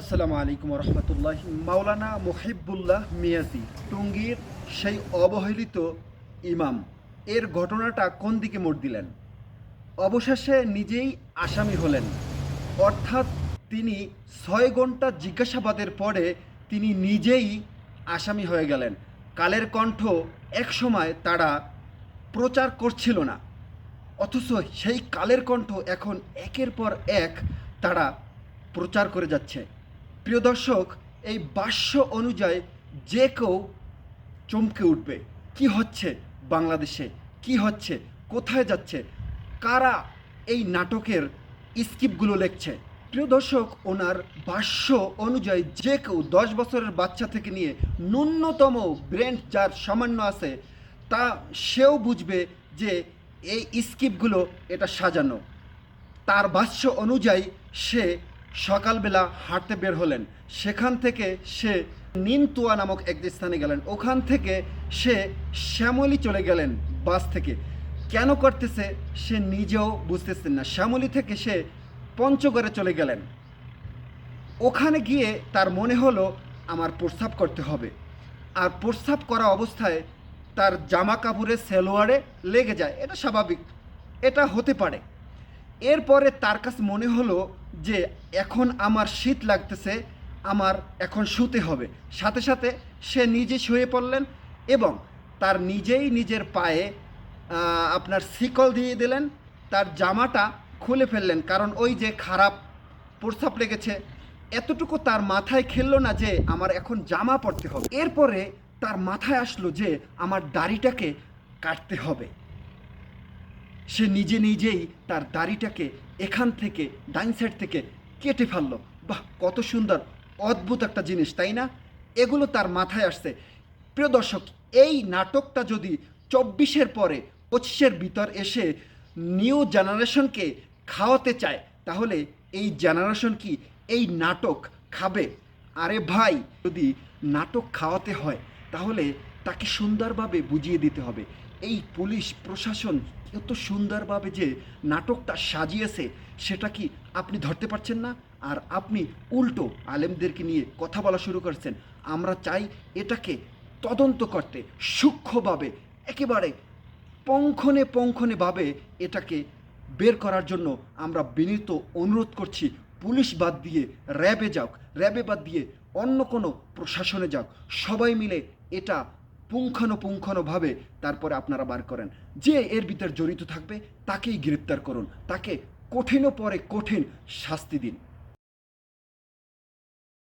আসসালামু আলাইকুম রহমতুল্লাহ মাওলানা মুহিবুল্লাহ মিয়াজি, টুঙ্গির সেই অবহেলিত ইমাম, এর ঘটনাটা কোন দিকে মোড় দিলেন? অবশেষে নিজেই আসামি হলেন। অর্থাৎ তিনি ছয় ঘণ্টা জিজ্ঞাসাবাদের পরে তিনি নিজেই আসামি হয়ে গেলেন। কালের কণ্ঠ এক সময় তারা প্রচার করছিল না। অথচ সেই কালের কণ্ঠ এখন একের পর এক তারা প্রচার করে যাচ্ছে। প্রিয় দর্শক, এই বাস্য অনুযায়ী যে কেউ চমকে উঠবে। কি হচ্ছে বাংলাদেশে? কি হচ্ছে? কোথায় যাচ্ছে? কারা এই নাটকের স্ক্রিপ্টগুলো লিখছে? প্রিয় দর্শক, ওনার ভাষ্য অনুযায়ী যে কেউ দশ বছরের বাচ্চা থেকে নিয়ে ন্যূনতম ব্রেন যার সামান্য আছে, তা সেও বুঝবে যে এই স্ক্রিপ্টগুলো এটা সাজানো। তার ভাষ্য অনুযায়ী সে সকালবেলা হাঁটতে বের হলেন। সেখান থেকে সে নিমতুয়া নামক এক স্থানে গেলেন। ওখান থেকে সে শ্যামলি চলে গেলেন বাস থেকে। কেন করতেছে সে নিজেও বুঝতেছেন না। শ্যামলি থেকে সে পঞ্চগড়ে চলে গেলেন। ওখানে গিয়ে তার মনে হলো, আমার প্রস্রাব করতে হবে। আর প্রস্রাব করা অবস্থায় তার জামা কাপড়ের সেলোয়ারে লেগে যায়। এটা স্বাভাবিক। এটা হতে পারে। এরপরে তার কাছে মনে হলো যে এখন আমার শীত লাগতেছে, আমার এখন শুতে হবে। সাথে সাথে সে নিজে শুয়ে পড়লেন এবং তার নিজেই নিজের পায়ে আপনার শিকল দিয়ে দিলেন, তার জামাটা খুলে ফেললেন। কারণ ওই যে খারাপ প্রস্রাব লেগেছে, এতটুকু তার মাথায় খেললো না যে আমার এখন জামা পরতে হবে। এরপরে তার মাথায় আসলো যে আমার দাড়িটাকে কাটতে হবে। সে নিজে নিজেই তার দাড়িটাকে এখান থেকে ডাইন সাইড থেকে কেটে ফেলল। বাহ, কত সুন্দর, অদ্ভুত একটা জিনিস, তাই না? এগুলো তার মাথায় আসছে। প্রিয় দর্শক, এই নাটকটা যদি চব্বিশের পরে পঁচিশের ভিতর এসে নিউ জেনারেশনকে খাওয়াতে চায়, তাহলে এই জেনারেশন কি এই নাটক খাবে? আরে ভাই, যদি নাটক খাওয়াতে হয়, তাহলে তাকে সুন্দরভাবে বুঝিয়ে দিতে হবে। এই পুলিশ প্রশাসন এত সুন্দরভাবে যে নাটকটা সাজিয়েছে, সেটা কি আপনি ধরতে পারছেন না? আর আপনি উল্টো আলেমদেরকে নিয়ে কথা বলা শুরু করছেন। আমরা চাই এটাকে তদন্ত করতে, সূক্ষ্মভাবে, একেবারে পঙ্খনে পঙ্খনেভাবে এটাকে বের করার জন্য আমরা বিনীত অনুরোধ করছি, পুলিশ বাদ দিয়ে র্যাবে যাক র্যাবে বাদ দিয়ে অন্য কোনো প্রশাসনে যাক সবাই মিলে এটা পুঙ্খানুপুঙ্খানুভাবে তারপরে আপনারা বার করেন। যে এর ভিতর জড়িত থাকবে, তাকেই গ্রেপ্তার করুন। তাকে কঠিনও পরে কঠিন শাস্তি দিন।